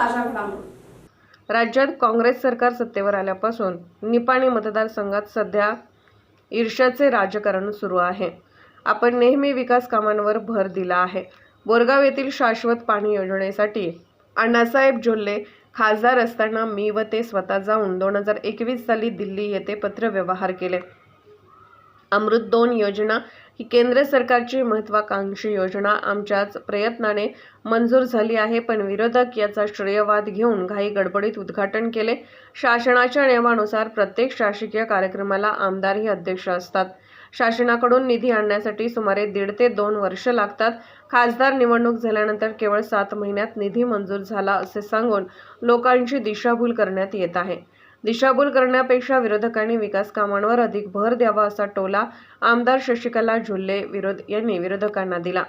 ताज्या घडामोडी. राज्यात काँग्रेस सरकार सत्तेवर आल्यापासून निपाणी मतदारसंघात सध्या ईर्ष्याचे राजकारण सुरू आहे. आपण नेहमी विकास कामांवर भर दिला आहे. बोरगाव येथील शाश्वत पाणी योजनेसाठी अण्णासाहेब जोल्ले खासदार असताना मी व ते स्वतः जाऊन दोन हजार एकवीस साली दिल्ली येथे पत्रव्यवहार केले. अमृत दोन योजना ही केंद्र सरकारची महत्वाकांक्षी योजना आमच्याच प्रयत्नाने मंजूर झाली आहे पण विरोधक याचा श्रेयवाद घेऊन घाई गडबडीत उद्घाटन केले. शासनाच्या नियमानुसार प्रत्येक शासकीय कार्यक्रमाला आमदार हे अध्यक्ष असतात. शासनाकडून निधी आणण्यासाठी सुमारे दीड ते दोन वर्ष लागतात. खासदार निवडणूक झाल्यानंतर केवळ सात महिन्यात निधी मंजूर झाला असे सांगून लोकांची दिशाभूल करण्यात येत आहे. दिशाभूल करण्यापेक्षा विरोधकांनी विकास कामांवर अधिक भर द्यावा असा टोला आमदार शशिकला झुल्ले विरोध यांनी विरोधकांना दिला.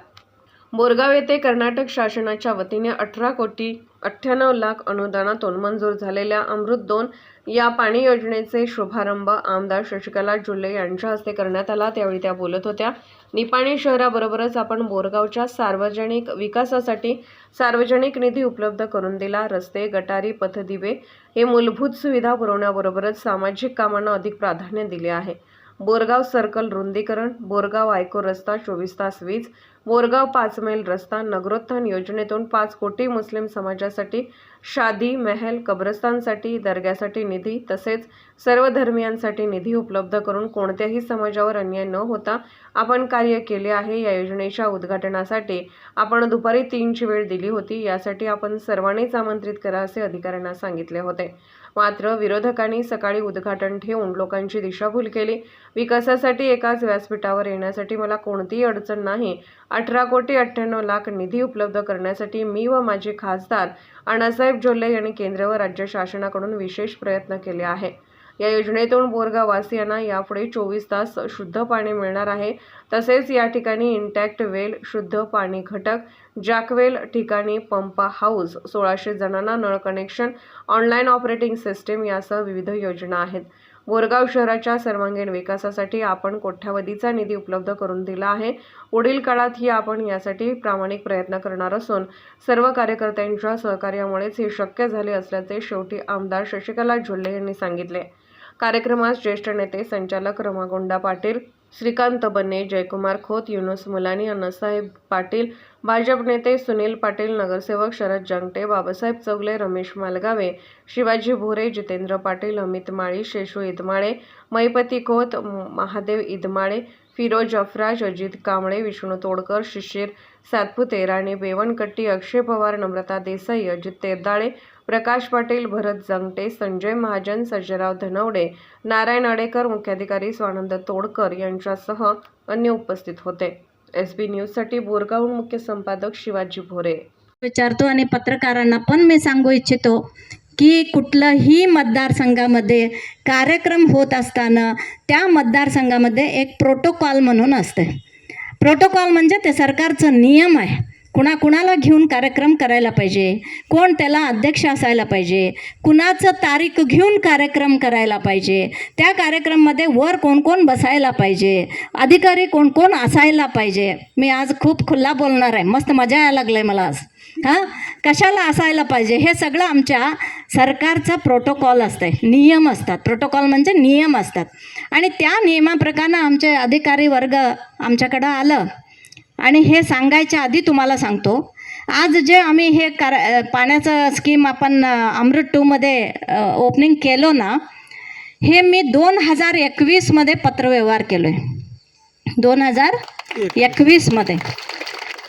बोरगाव येथे कर्नाटक शासनाच्या वतीने अठरा कोटी अठ्ठ्याण्णव लाख अनुदानातून मंजूर झालेल्या अमृत दोन या पाणी योजनेचे शुभारंभ आमदार शशिकला जुल्ले यांच्या हस्ते करण्यात आला. त्यावेळी त्या बोलत होत्या निपाणी शहराबरोबरच आपण बोरगावच्या सार्वजनिक विकासासाठी सार्वजनिक निधी उपलब्ध करून दिला. रस्ते गटारी पथदिवे हे मूलभूत सुविधा पुरवण्याबरोबरच सामाजिक कामांना अधिक प्राधान्य दिले आहे. बोरगाव सर्कल रुंदीकरण बोरगाव आयको रस्ता चोवीस तास वीज बोरगाव पाच मैल रस्ता नगरोत्थान योजनेतून पाच कोटी मुस्लिम समाजासाठी शादी महल कब्रस्तानसाठी दर्ग्यासाठी निधी तसेच सर्व धर्मियांसाठी निधी उपलब्ध करून कोणत्याही समाजावर अन्याय न होता आपण कार्य केले आहे. या योजनेच्या उद्घाटनासाठी आपण दुपारी तीनची वेळ दिली होती. यासाठी आपण सर्वांनीच आमंत्रित करा असे अधिकाऱ्यांना सांगितले होते. मात्र विरोधकांनी सकाळी उद्घाटन ठेवून लोकांची दिशाभूल केली. विकासासाठी एकाच व्यासपीठावर येण्यासाठी मला कोणतीही अडचण नाही. अठरा कोटी अठ्ठ्याण्णव लाख निधी उपलब्ध करण्यासाठी मी व माझे खासदार अण्णासाहेब जोल्ले यांनी केंद्र व राज्य शासनाकडून विशेष प्रयत्न केले आहे. या योजनेतून बोरगाववासियांना यापुढे चोवीस तास शुद्ध पाणी मिळणार आहे. तसेच या ठिकाणी इंटॅक्ट वेल शुद्ध पाणी घटक जॅकवेल ठिकाणी पंप हाऊस सोळाशे जणांना नळ कनेक्शन ऑनलाईन ऑपरेटिंग सिस्टीम यासह विविध योजना आहेत. बोरगाव शहराच्या सर्वांगीण विकासासाठी आपण कोट्यावधीचा निधी उपलब्ध करून दिला आहे. पुढील काळातही आपण यासाठी प्रामाणिक प्रयत्न करणार असून सर्व कार्यकर्त्यांच्या सहकार्यामुळेच हे शक्य झाले असल्याचे शेवटी आमदार शशिकला झुल्ले यांनी सांगितले. कार्यक्रमास ज्येष्ठ नेते संचालक रमागोंडा पाटील श्रीकांत बन्ने जयकुमार खोत युनुस मुलानी अण्णासाहेब पाटील भाजप नेते सुनील पाटील नगरसेवक शरद जंगटे बाबासाहेब चौगले रमेश मालगावे शिवाजी भोरे जितेंद्र पाटील अमित माळी शेषू इदमाळे मैपती खोत महादेव इदमाळे फिरोज अफराज अजित कांबळे विष्णू तोडकर शिशिर सातपुते राणी बेवनकट्टी अक्षय पवार नम्रता देसाई अजित तेरदाळे प्रकाश पाटील भरत जंगटे संजय महाजन सज्जराव धनवडे नारायण अडेकर मुख्याधिकारी स्वानंद तोडकर यांच्यासह अन्य उपस्थित होते. एस बी न्यूजसाठी बोरगावहून मुख्य संपादक शिवाजी भोरे. विचारतो आणि पत्रकारांना पण मी सांगू इच्छितो की कुठलंही मतदारसंघामध्ये कार्यक्रम होत असताना त्या मतदारसंघामध्ये एक प्रोटोकॉल म्हणून असते. प्रोटोकॉल म्हणजे ते सरकारचं नियम आहे. कुणाकुणाला घेऊन कार्यक्रम करायला पाहिजे? कोण त्याला अध्यक्ष असायला पाहिजे? कुणाचं तारीख घेऊन कार्यक्रम करायला पाहिजे? त्या कार्यक्रममध्ये वर कोण कोण बसायला पाहिजे? अधिकारी कोण कोण असायला पाहिजे? मी आज खूप खुल्ला बोलणार आहे. मस्त मजा यायला लागलं आहे मला आज. हां? कशाला असायला पाहिजे? हे सगळं आमच्या सरकारचा प्रोटोकॉल असतं आहे नियम असतात. प्रोटोकॉल म्हणजे नियम असतात. आणि त्या नियमाप्रकारे आमचे अधिकारी वर्ग आमच्याकडं आलं. आणि हे सांगायच्या आधी तुम्हाला सांगतो. आज जे आम्ही हे कर पाण्याचं स्कीम आपण अमृत टूमध्ये ओपनिंग केलो ना हे मी दोन हजार एकवीसमध्ये पत्रव्यवहार केलो आहे दोन हजार एकवीसमध्ये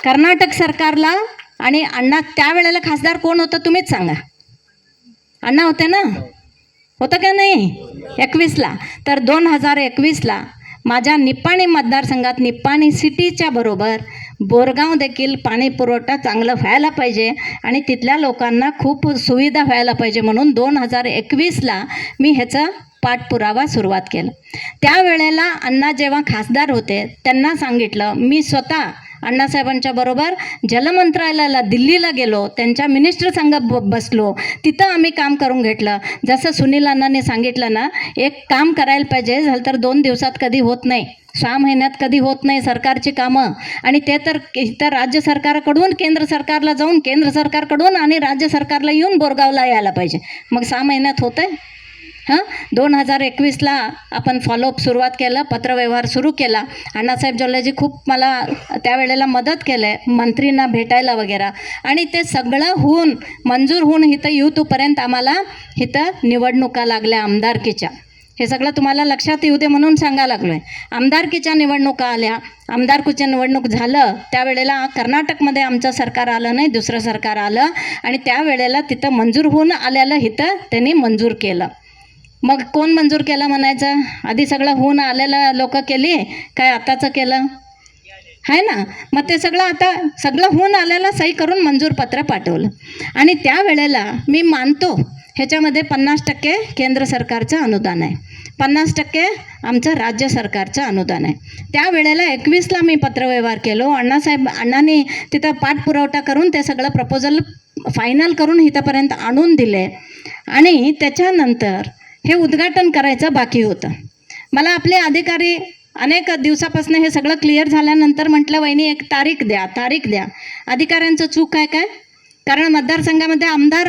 कर्नाटक सरकारला आणि अण्णा त्यावेळेला खासदार कोण होतं तुम्हीच सांगा. अण्णा होते ना? होतं का नाही? एकवीसला. तर दोन हजार एकवीसला माझ्या निप्पाणी मतदारसंघात निप्पाणी सिटीच्या बरोबर बोरगाव देखील पाणी पुरवठा चांगला व्हायला पाहिजे आणि तिथल्या लोकांना खूप सुविधा व्हायला पाहिजे म्हणून दोन हजार एकवीसला मी ह्याचा पाठपुरावा सुरुवात केला. त्यावेळेला अण्णा जेव्हा खासदार होते त्यांना सांगितलं मी स्वतः अण्णासाहेबांच्या बरोबर जलमंत्रालयाला दिल्लीला गेलो त्यांच्या मिनिस्टर संघ ब बसलो. तिथं आम्ही काम करून घेतलं. जसं सुनील अण्णांनी सांगितलं ना एक काम करायला पाहिजे झालं तर दोन दिवसात कधी होत नाही. सहा महिन्यात कधी होत नाही सरकारची कामं. आणि ते तर इतर राज्य सरकारकडून केंद्र सरकारला जाऊन केंद्र सरकारकडून आणि राज्य सरकारला येऊन बोरगावला यायला पाहिजे. मग सहा महिन्यात होतं आहे हां? दोन हजार एकवीसला आपण फॉलोअप सुरुवात केलं पत्रव्यवहार सुरू केला. अण्णासाहेब जोल्लेजी खूप मला त्यावेळेला मदत केलं आहे मंत्रींना भेटायला वगैरे. आणि ते सगळं होऊन मंजूर होऊन इथं येऊतोपर्यंत आम्हाला इथं निवडणुका लागल्या आमदारकीच्या. हे सगळं तुम्हाला लक्षात येऊ दे म्हणून सांगा लागलो आहे आमदारकीच्या निवडणुका आल्या आमदारकीच्या निवडणूक झालं त्यावेळेला कर्नाटकमध्ये आमचं सरकार आलं नाही दुसरं सरकार आलं. आणि त्यावेळेला तिथं मंजूर होऊन आल्याला इथं त्यांनी मंजूर केलं. मग कोण मंजूर केलं म्हणायचं? आधी सगळं होऊन आलेलं लोक केली? काय आताचं केलं? आहे ना? मग ते सगळं आता सगळं होऊन आलेलं सही करून मंजूर पत्र पाठवलं. आणि त्यावेळेला मी मानतो ह्याच्यामध्ये पन्नास टक्के केंद्र सरकारचं अनुदान आहे. पन्नास टक्के आमचं राज्य सरकारचं अनुदान आहे. त्यावेळेला एकवीसला मी पत्रव्यवहार केलो. अण्णासाहेब अण्णांनी तिथं पाठपुरवठा करून ते सगळं प्रपोजल फायनल करून इथंपर्यंत आणून दिले. आणि त्याच्यानंतर हे उद्घाटन करायचं बाकी होतं. मला आपले अधिकारी अनेक दिवसापासून हे सगळं क्लिअर झाल्यानंतर म्हटलं वहिनी एक तारीख द्या तारीख द्या. अधिकाऱ्यांचं चूक काय काय? कारण मतदारसंघामध्ये आमदार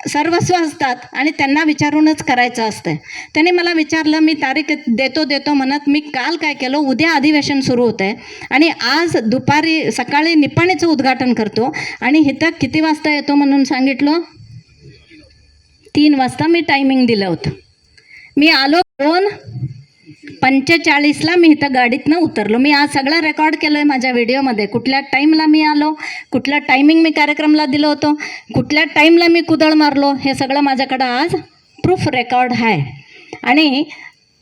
सर्वस्व असतात आणि त्यांना विचारूनच करायचं असतं त्यांनी मला विचारलं मी तारीख देतो देतो म्हणत मी काल काय केलं? उद्या अधिवेशन सुरू होतं आहे आणि आज दुपारी सकाळी निपाणीचं उद्घाटन करतो आणि इथं किती वाजता येतो म्हणून सांगितलं? तीन वाजता मी टायमिंग दिलं होतं. मी आलो दोन पंचेचाळीसला मी इथं गाडीतनं उतरलो. मी आज सगळं रेकॉर्ड केलं आहे माझ्या व्हिडिओमध्ये कुठल्या टाईमला मी आलो कुठल्या टायमिंग मी कार्यक्रमला दिलो होतो कुठल्या टाईमला मी कुदळ मारलो हे सगळं माझ्याकडं आज प्रूफ रेकॉर्ड आहे. आणि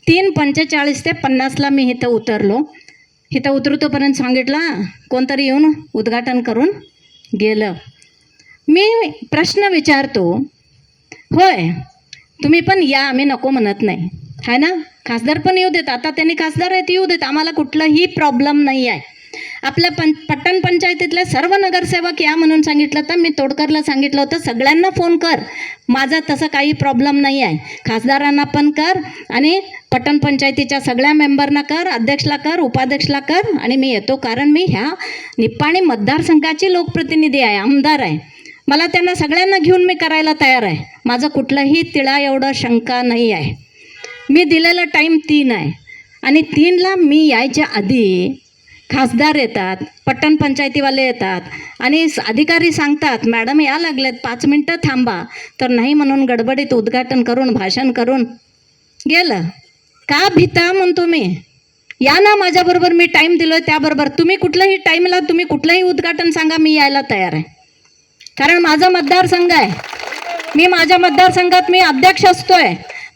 तीन पंचेचाळीस ते पन्नासला मी इथं उतरलो. इथं उतरतोपर्यंत सांगितलं कोणतरी येऊन उद्घाटन करून गेलं. मी प्रश्न विचारतो होय. तुम्ही पण या आम्ही नको म्हणत नाही. आहे ना? खासदार पण येऊ देत. आता त्यांनी खासदार आहेत येऊ देत. आम्हाला कुठलाही प्रॉब्लेम नाही आहे. आपल्या पं पट्टण पंचायतीतल्या सर्व नगरसेवक या म्हणून सांगितलं तर मी तोडकरला सांगितलं होतं सगळ्यांना फोन कर. माझा तसं काही प्रॉब्लेम नाही आहे. खासदारांना पण कर आणि पट्टण पंचायतीच्या सगळ्या मेंबरना कर अध्यक्षला कर उपाध्यक्षला कर आणि मी येतो. कारण मी ह्या निप्पाणी मतदारसंघाची लोकप्रतिनिधी आहे आमदार आहे. मला त्यांना सगळ्यांना घेऊन मी करायला तयार आहे. माझं कुठलंही तिळा एवढं शंका नाही आहे. मी दिलेला टाईम तीन आहे. आणि तीनला मी यायच्या आधी खासदार येतात पट्टण पंचायतीवाले येतात आणि अधिकारी सांगतात मॅडम या लागलेत पाच मिनटं थांबा. तर नाही म्हणून गडबडीत उद्घाटन करून भाषण करून गेलं. का भीता? म्हणतो मी या ना माझ्याबरोबर मी टाईम दिलो त्याबरोबर. तुम्ही कुठल्याही टाईमला तुम्ही कुठलंही उद्घाटन सांगा मी यायला तयार आहे. कारण माझा मतदारसंघ आहे. मी माझ्या मतदारसंघात मी अध्यक्ष असतोय.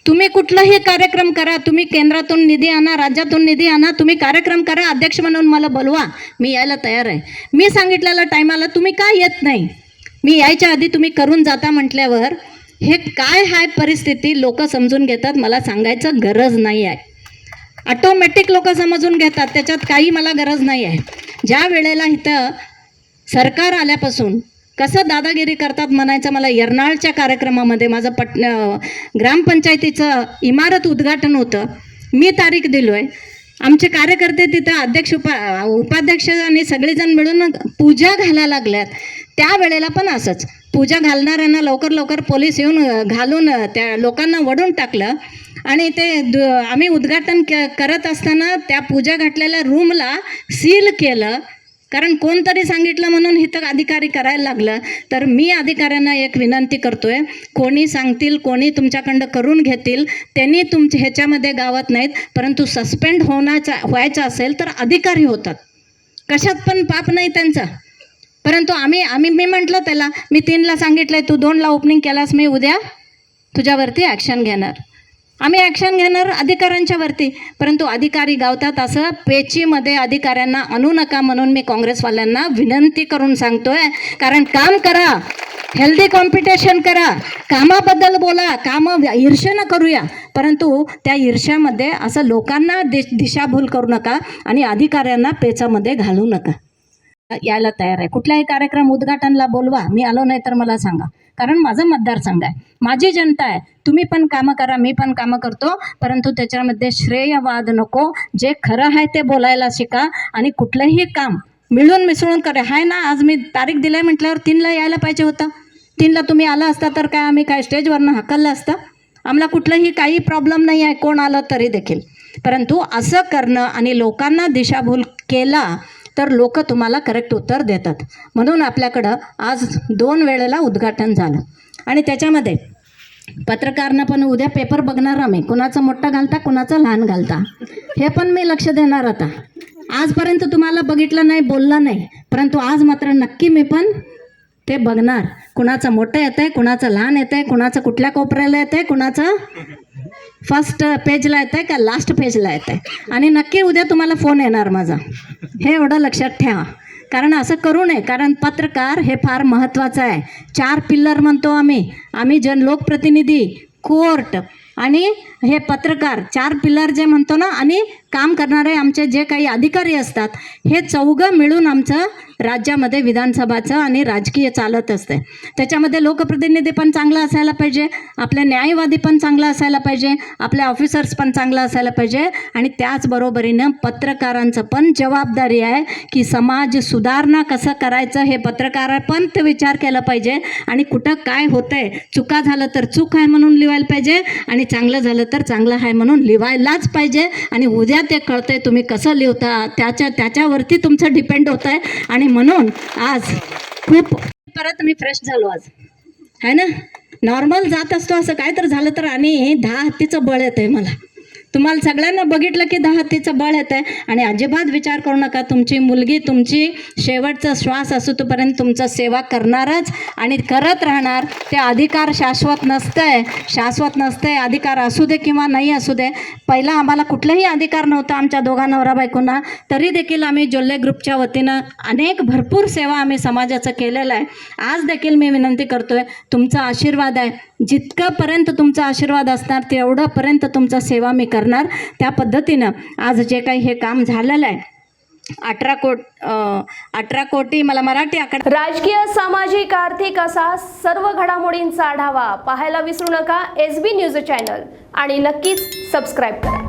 तुम्ही कुठलाही कार्यक्रम करा तुम्ही केंद्रातून निधी आणा राज्यातून निधी आणा तुम्ही कार्यक्रम करा अध्यक्ष म्हणून मला बोलवा. मी यायला तयार आहे. मी सांगितलेल्या टायमाला तुम्ही का येत नाही? मी यायच्या आधी तुम्ही करून जाता म्हटल्यावर हे काय आहे परिस्थिती लोक समजून घेतात मला सांगायचं गरज नाही आहे. ऑटोमॅटिक लोक समजून घेतात त्याच्यात काही मला गरज नाही आहे. ज्या वेळेला इथं सरकार आल्यापासून कसं दादागिरी करतात म्हणायचं मला? यर्नाळच्या कार्यक्रमामध्ये माझं पट ग्रामपंचायतीचं इमारत उद्घाटन होतं. मी तारीख दिलो आहे आमचे कार्यकर्ते तिथं अध्यक्ष उपा उपाध्यक्ष आणि सगळेजण मिळून पूजा घालायला लागल्यात. त्यावेळेला पण असंच. पूजा घालणाऱ्यांना लवकर लवकर पोलीस येऊन घालून त्या लोकांना वडून टाकलं. आणि ते दु आम्ही उद्घाटन क करत असताना त्या पूजा घातलेल्या रूमला सील केलं. कारण कोणतरी सांगितलं म्हणून इथं अधिकारी करायला लागलं. तर मी अधिकाऱ्यांना एक विनंती करतोय कोणी सांगतील कोणी तुमच्याकडं करून घेतील त्यांनी तुमचे ह्याच्यामध्ये गावत नाहीत परंतु सस्पेंड होण्याचा व्हायचं असेल तर अधिकारी होतात. कशात पण पाप नाही त्यांचं. परंतु आम्ही आम्ही मी म्हटलं त्याला मी तीनला सांगितलंय तू दोनला ओपनिंग केलास मी उद्या तुझ्यावरती ॲक्शन घेणार. आम्ही ॲक्शन घेणार अधिकाऱ्यांच्या वरती. परंतु अधिकारी गावतात असं पेचीमध्ये अधिकाऱ्यांना आणू नका म्हणून मी काँग्रेसवाल्यांना विनंती करून सांगतोय. कारण काम करा हेल्दी कॉम्पिटिशन करा कामाबद्दल बोला कामं ईर्ष्यानं करूया. परंतु त्या ईर्ष्यामध्ये असं लोकांना दि दिशाभूल करू नका आणि अधिकाऱ्यांना पेचामध्ये घालू नका. यायला तयार आहे. कुठलाही कार्यक्रम उद्घाटनला बोलवा मी आलो नाही तर मला सांगा. कारण माझा मतदारसंघ आहे. माझी जनता आहे. तुम्ही पण कामं करा मी पण कामं करतो. परंतु त्याच्यामध्ये श्रेयवाद नको. जे खरं आहे ते बोलायला शिका आणि कुठलंही काम मिळून मिसळून करे. हाय ना आज मी तारीख दिली म्हटल्यावर तीनला यायला पाहिजे होतं. तीनला तुम्ही आला असता तर काय आम्ही काय स्टेजवरनं हकललं असतं? आम्हाला कुठलंही काही प्रॉब्लेम नाही आहे. कोण आलं तरी देखील. परंतु असं करणं आणि लोकांना दिशाभूल केला तर लोक तुम्हाला करेक्ट उत्तर देतात. म्हणून आपल्याकडं आज दोन वेळेला उद्घाटन झालं. आणि त्याच्यामध्ये पत्रकारनं पण उद्या पेपर बघणार आम्ही. कुणाचं मोठा घालता कुणाचं लहान घालता. हे पण मी लक्ष देणार आता. आजपर्यंत तुम्हाला बघितलं नाही बोललं नाही. परंतु आज मात्र नक्की मी पण ते बघणार. कुणाचं मोठं येतं आहे कुणाचं लहान येतं आहे कुणाचं कुठल्या कोपऱ्याला येतं आहे कुणाचं फर्स्ट पेजला येतं आहे का लास्ट पेजला येतं आहे आणि नक्की उद्या तुम्हाला फोन येणार माझा. हे एवढं लक्षात ठेवा. कारण असं करू नये. कारण पत्रकार हे फार महत्त्वाचं आहे. चार पिल्लर म्हणतो आम्ही. आम्ही जन लोकप्रतिनिधी कोर्ट आणि हे पत्रकार चार पिलर जे म्हणतो ना आणि काम करणारे आमचे जे काही अधिकारी असतात हे चौघं मिळून आमचं राज्यामध्ये विधानसभाचं आणि राजकीय चालत असते. त्याच्यामध्ये लोकप्रतिनिधी पण चांगला असायला पाहिजे आपले न्यायवादी पण चांगला असायला पाहिजे आपले ऑफिसर्स पण चांगला असायला पाहिजे आणि त्याचबरोबरीनं पत्रकारांचं पण जबाबदारी आहे की समाज सुधारणा कसं करायचं हे पत्रकार पण ते विचार केला पाहिजे आणि कुठं काय होतंय चुका झालं तर चूक आहे म्हणून लिवायला पाहिजे आणि चांगलं झालं तर चांगलं आहे म्हणून लिवायलाच पाहिजे. आणि उद्या ते कळतंय तुम्ही कसं लिहिता त्याच्या त्याच्यावरती तुमचं डिपेंड होतं आहे आणि म्हणून आज खूप परत मी फ्रेश झालो आज. आहे ना? नॉर्मल जात असतो असं काय तर झालं तर आणि दहा हत्तीचं बळ येतं आहे मला. तुम्हाला सगळ्यांना बघितलं की दहा तिचं बळ येतं आहे आणि अजिबात विचार करू नका तुमची मुलगी तुमची शेवटचा श्वास असू तोपर्यंत तुमचं सेवा करणारच आणि करत राहणार. ते अधिकार शाश्वत नसतंय. शाश्वत नसतंय अधिकार असू दे किंवा नाही असू दे. पहिला आम्हाला कुठलाही अधिकार नव्हता आमच्या दोघा नवरा बायकोंना. तरी देखील आम्ही जोल्ले ग्रुपच्या वतीनं अनेक भरपूर सेवा आम्ही समाजाचं केलेलं आहे. आज देखील मी विनंती करतोय तुमचा आशीर्वाद आहे. जितकापर्यंत तुमचा आशीर्वाद असणार तेवढंपर्यंत तुमचा सेवा मी कर करणार. त्या पद्धतीनं आज जे काही हे काम झालेलं आहे अठरा कोट अठरा कोटी मला मराठी आकड राजकीय सामाजिक आर्थिक असा सर्व घडामोडींचा आढावा पाहायला विसरू नका. एस बी न्यूज चॅनल आणि नक्कीच सबस्क्राईब करा.